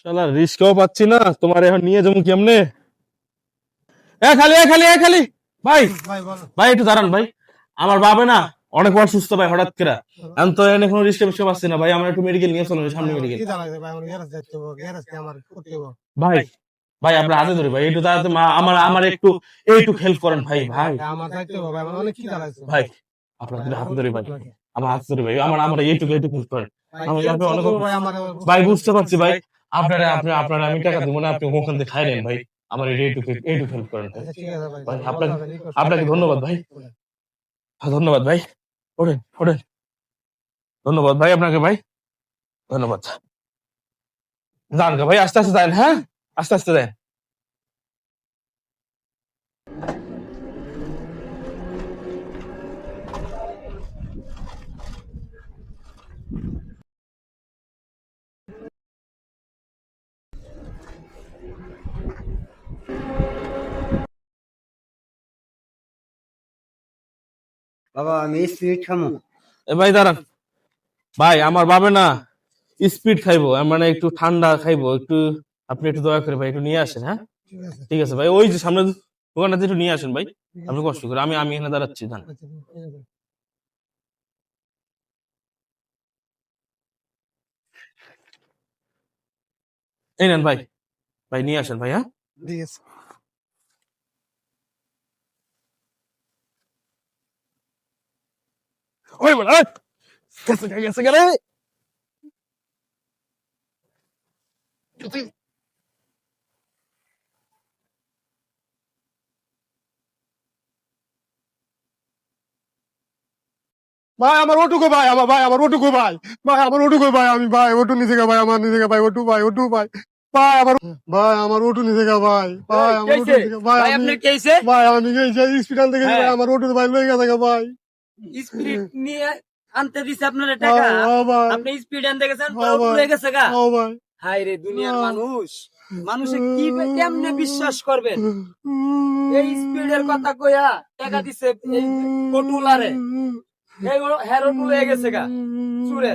শালা রিস্কও পাচ্ছি না তোমার এখন নিয়ে যাব কেমনে? এ খালি এ খালি এ খালি। ভাই ভাই একটু দাঁড়ান ভাই। আমার বাবা না অনেক সুস্থ ভাই হঠাৎ করে। আমি তো এনে কোনো রিস্কে মিস্কে পাচ্ছি না ভাই। আমার একটু মেডিকেল নিয়ে চলো সামনে মেডিকেল ভাই আমার আমার ভাই আপনার হাতে ধরি ভাই। একটু মা- আমার আমার একটু এইটুকু হেল্প করেন ভাই ভাই। আমার হবে ভাই আমার আপনার হাতে ধরি ভাই। আমার হাতে ধরি ভাই। আমার আমার এইটুকু হেল্প করেন। আমার ভাই বুঝতে পারছি ভাই আপনারা আপনি আপনারা আমি টাকা দিব না আপনি ওখান থেকে খাই নেন ভাই। আমার এইটুকু এইটুকু হেল্প করেন ভাই। আপনাকে- আপনাকে ধন্যবাদ ভাই। ধন্যবাদ ভাই। ওঠেন ওঠেন। ধন্যবাদ ভাই আপনাকে ভাই। ধন্যবাদ। যান ভাই আস্তে আস্তে যান হ্যাঁ? আস্তে আস্তে যান। বাবা আমি স্পিরিট খামো। এ ভাই দাঁড়ান। ভাই আমার বাবে না স্পিড খাইবো মানে একটু ঠান্ডা খাইবো একটু আপনি একটু দয়া করে ভাই একটু নিয়ে আসেন হ্যাঁ? ঠিক আছে ভাই ওই যে সামনে দোকানটাতে একটু নিয়ে আসেন ভাই আপনি কষ্ট করে আমি আমি এখানে দাঁড়াচ্ছি ধান। এই নেন ভাই ভাই নিয়ে আসেন ভাই হ্যাঁ? ঠিক আছে। ওই ওই! গেছে গেছে গেলে ভাই আমার ওটুকু ভাই আমার ভাই আমার ওটুকু ভাই। ভাই আমার ওটুকু ভাই আমি ভাই ওটু নিচে গা ভাই আমার নিচে গা ভাই ওটু ভাই ওটু ভাই। ভাই আমার ভাই আমার ওটু নিচে গা ভাই। ভাই আমার ওটু নিচে ভাই আমি ভাই আমি গেছি হসপিটাল থেকে হ্যাঁ। আমার ওটু ভাই লই গেছে ভাই। স্পিরিট নিয়ে আনতে দিছে আপনার হ্যাঁ, টাকা। হ্যাঁ, আপনি স্পিড আনতে গেছেন হ্যাঁ, ভাই। গেছে গা। হাই রে দুনিয়ার হ্যাঁ। মানুষ। মানুষে কি কেমনে বিশ্বাস করবেন? এই স্পিডের কথা কইয়া টাকা দিছে এই এই হেরোটু হয়ে গেছে গা চুরে।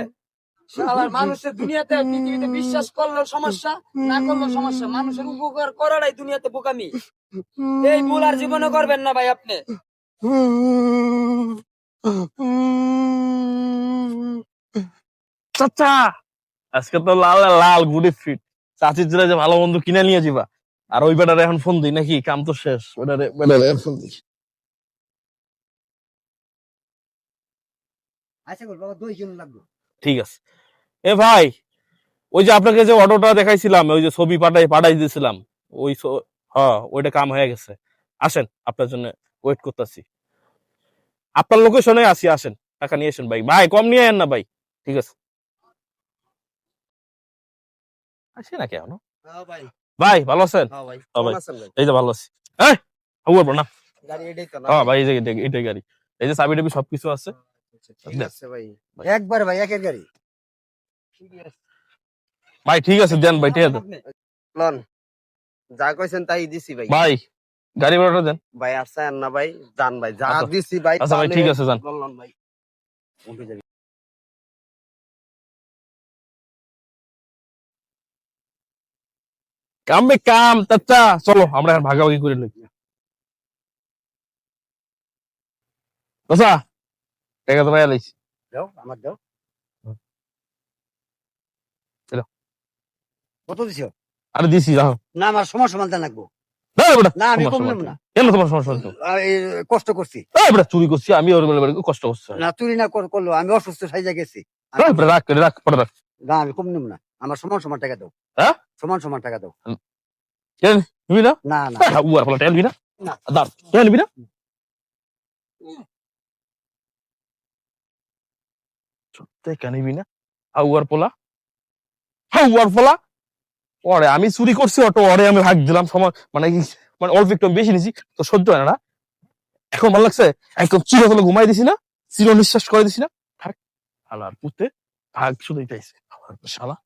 শালার মানুষের দুনিয়াতে পৃথিবীতে বিশ্বাস করলেও সমস্যা না করলেও সমস্যা মানুষের উপকার করাটাই দুনিয়াতে বোকামি। এই ভুল আর জীবনে করবেন না ভাই আপনি। চাচা। আজকে তো লাল লাল গুডি ফিট। চাচির যে ভালো মন্দ কিনে নিয়ে যাবা আর ওই বেটারে এখন ফোন দিই নাকি? কাম তো শেষ। বেটারে বেটারে ফোন দিই। আচ্ছা বল বাবা দুইজন লাগবে। ঠিক আছে। এ ভাই ওই যে আপনাকে যে অটোটা দেখাইছিলাম ওই যে ছবি পাঠাই পাঠাই দিয়েছিলাম ওই হ্যাঁ ওইটা কাম হয়ে গেছে। আসেন আপনার জন্য ওয়েট করতেছি। আপনার লোকেশনে আসি আসেন। টাকা নিয়ে আসেন ভাই। ভাই কম নিয়ে আয়েন না ভাই। ঠিক আছে। আসি না কেন হ্যাঁ ভাই। ভালো আছেন? হ্যাঁ হ্যাঁ এই যে ভালো আছি। হ্যাঁ না। হ্যাঁ ভাই এই যে এটাই- এটাই গাড়ি। এই যে চাবি টাবি সবকিছু আছে। ঠিক আছে। ভাই একবার ভাই একের গাড়ি। ভাই ঠিক আছে দেন ভাই ঠিক আছে। লন। যা কইছেন তাই দিছি ভাই। ভাই গাড়ি ভাড়াটা দেন। ভাই আসছেন না ভাই জান ভাই যা আচ্ছা। দিছি ভাই আচ্ছা ভাই ঠিক আছে যান। বললাম ভাই। উঠে কাম চাচা চলো আমরা এখন ভাগাভাগি করে লই চাচা টাকা তো ভাই লাইছি। দাও আমার দাও। কত দিছো? আরে দিছি যাও। না আমার সমান সমান দেন লাগবো। না আমি না। কেন তোমার সমস্যা কষ্ট করছি। চুরি করছি আমি ওর কষ্ট করছি। না চুরি না কর- করল আমি অসুস্থ সাইজা গেছি। রাখ রাখ পরে রাখ। না আমি কম নেব না। আমার সমান সমান টাকা দাও। হ্যাঁ? সমান সমান টাকা দাও। নিবি না? না না। উয়ার ফলা টেলবি না? না। দাঁড় না? সত্যি কেন নিবি না? হাউয়ার পোলা। হাউয়ার পোলা? ওরে আমি চুরি করছি অটো ওরে আমি ভাগ দিলাম, সময় মানে মানে অল্প একটু বেশি নিছি, তো সহ্য হয় না এখন ভালো লাগছে, একদম চির হলে ঘুমাই দিছি না চির নিঃশ্বাস করে দিছি না। থাক হালার পুতে ভাগ শুধু এটাই শালা